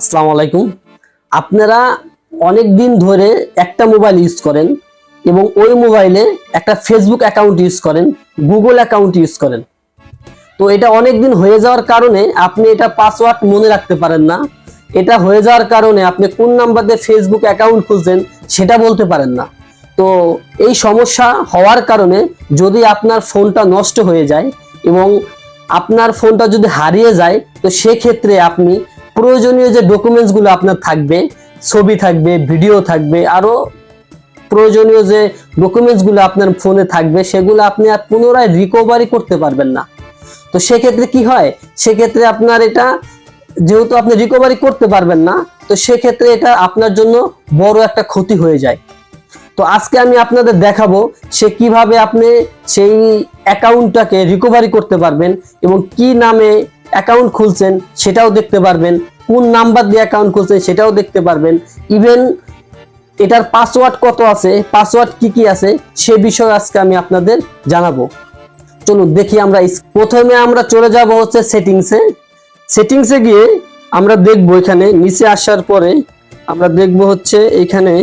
আসসালামু আলাইকুম। আপনারা অনেক দিন ধরে একটা মোবাইল ইউজ করেন এবং ওই মোবাইলে একটা ফেসবুক অ্যাকাউন্ট ইউজ করেন গুগল অ্যাকাউন্ট ইউজ করেন। তো এটা অনেক দিন হয়ে যাওয়ার কারণে আপনি এটা পাসওয়ার্ড মনে রাখতে পারেন না। এটা হয়ে যাওয়ার কারণে আপনি কোন নাম্বার দিয়ে ফেসবুক অ্যাকাউন্ট খুলছেন সেটা বলতে পারেন না। তো এই সমস্যা হওয়ার কারণে যদি আপনার ফোনটা নষ্ট হয়ে যায় এবং আপনার ফোনটা যদি হারিয়ে যায়, তো সেক্ষেত্রে আপনি প্রয়োজনীয় যে ডকুমেন্টসগুলো আপনার থাকবে, ছবি থাকবে ভিডিও থাকবে আরও প্রয়োজনীয় যে ডকুমেন্টসগুলো আপনার ফোনে থাকবে, সেগুলো আপনি আর পুনরায় রিকভারি করতে পারবেন না। তো সেক্ষেত্রে কি হয়? সেক্ষেত্রে আপনার এটা, যেহেতু আপনি রিকভারি করতে পারবেন না, তো সেক্ষেত্রে এটা আপনার জন্য বড় একটা ক্ষতি হয়ে যায়। তো আজকে আমি আপনাদের দেখাবো সে কীভাবে আপনি সেই অ্যাকাউন্টটাকে রিকভারি করতে পারবেন এবং কি নামে অ্যাকাউন্ট খুলছেন, সেটাও দেখতে পারবেন। কোন নাম্বার দিয়ে অ্যাকাউন্ট খুলছেন, সেটাও দেখতে পারবেন। ইভেন এটার পাসওয়ার্ড কত আছে পাসওয়ার্ড কি কি আছে, সে বিষয়ে আজকে আমি আপনাদের জানাব। চলুন দেখি আমরা প্রথমে আমরা চলে যাব হচ্ছে সেটিংসে সেটিংসে গিয়ে আমরা দেখব এখানে, নিচে আসার পরে আমরা দেখব হচ্ছে এখানে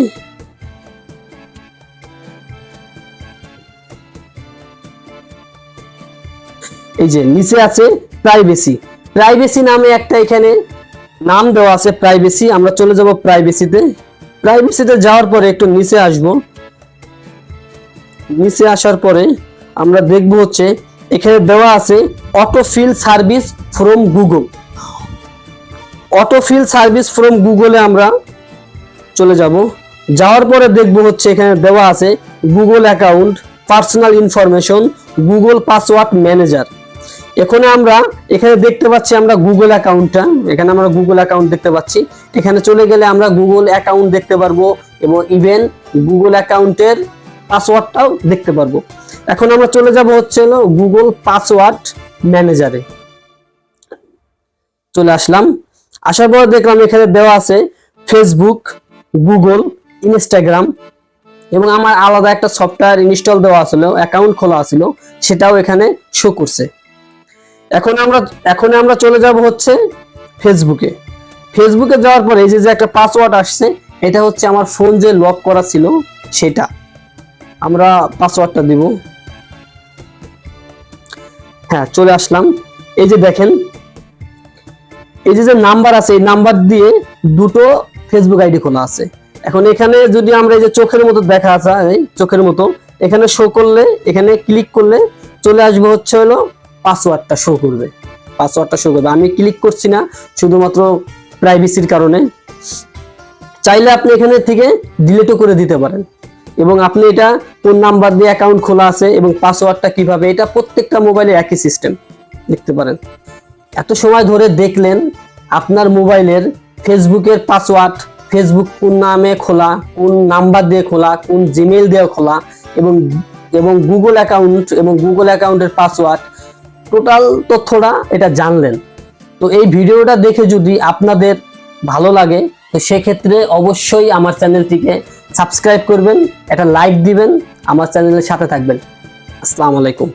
এই যে নিচে আছে প্রাইভেসি প্রাইভেসি নামে একটা এখানে নাম দেওয়া আছে প্রাইভেসি আমরা চলে যাব প্রাইভেসিতে প্রাইভেসিতে যাওয়ার পরে একটু নিচে আসব। নিচে আসার পরে আমরা দেখব হচ্ছে, এখানে দেওয়া আছে autofill service from Google autofill service from গুগলে আমরা চলে যাব। যাওয়ার পরে দেখব হচ্ছে, এখানে দেওয়া আছে Google account personal information Google password manager এখানে আমরা, এখানে দেখতে পাচ্ছি আমরা গুগল অ্যাকাউন্টটা এখানে আমরা গুগল অ্যাকাউন্ট দেখতে পাচ্ছি। এখানে চলে গেলে আমরা গুগল অ্যাকাউন্ট দেখতে পারব এবং ইভেন গুগল অ্যাকাউন্টের পাসওয়ার্ডটাও দেখতে পারব। এখন আমরা চলে যাব হচ্ছে হলো গুগল পাসওয়ার্ড ম্যানেজারে চলে আসলাম। আসার পর দেখলাম এখানে দেওয়া আছে ফেসবুক গুগল ইনস্টাগ্রাম এবং আমার আলাদা একটা সফটওয়্যার ইনস্টল দেওয়া ছিল অ্যাকাউন্ট খোলা ছিল, সেটাও এখানে শো করছে। এখন আমরা এখন আমরা চলে যাব হচ্ছে ফেসবুকে ফেসবুকে যাওয়ার পরে এই যে একটা পাসওয়ার্ড আসছে, এটা হচ্ছে আমার ফোন যে লক করা ছিল, সেটা। আমরা পাসওয়ার্ডটা দিব। হ্যাঁ চলে আসলাম। এই যে দেখেন, এই যে যে নাম্বার আছে, এই নাম্বার দিয়ে দুটো ফেসবুক আইডি খোলা আছে। এখন এখানে যদি আমরা এই যে চোখের মতো দেখা আছে চোখের মতো, এখানে শো করলে, এখানে ক্লিক করলে চলে আসবে হচ্ছে হলো পাসওয়ার্ডটা শো করবে। পাসওয়ার্ডটা শো করবে। আমি ক্লিক করছি না, শুধুমাত্র প্রাইভেসির কারণে। চাইলে আপনি এখানে থেকে ডিলিটও করে দিতে পারেন। এবং আপনি এটা কোন নাম্বার দিয়ে অ্যাকাউন্ট খোলা আছে এবং পাসওয়ার্ডটা কীভাবে, এটা প্রত্যেকটা মোবাইলে একই সিস্টেম দেখতে পারেন। এত সময় ধরে দেখলেন আপনার মোবাইলের ফেসবুকের পাসওয়ার্ড ফেসবুক কোন নামে খোলা, কোন নাম্বার দিয়ে খোলা, কোন জিমেল দিয়ে খোলা, এবং এবং গুগল অ্যাকাউন্ট এবং গুগল অ্যাকাউন্টের পাসওয়ার্ড টোটাল তথ্যটা এটা জানলেন। তো এই ভিডিওটা দেখে যদি আপনাদের ভালো লাগে, তো সেক্ষেত্রে অবশ্যই আমার চ্যানেলটিকে সাবস্ক্রাইব করবেন, একটা লাইক দিবেন, আমার চ্যানেলের সাথে থাকবেন। আসসালামু আলাইকুম।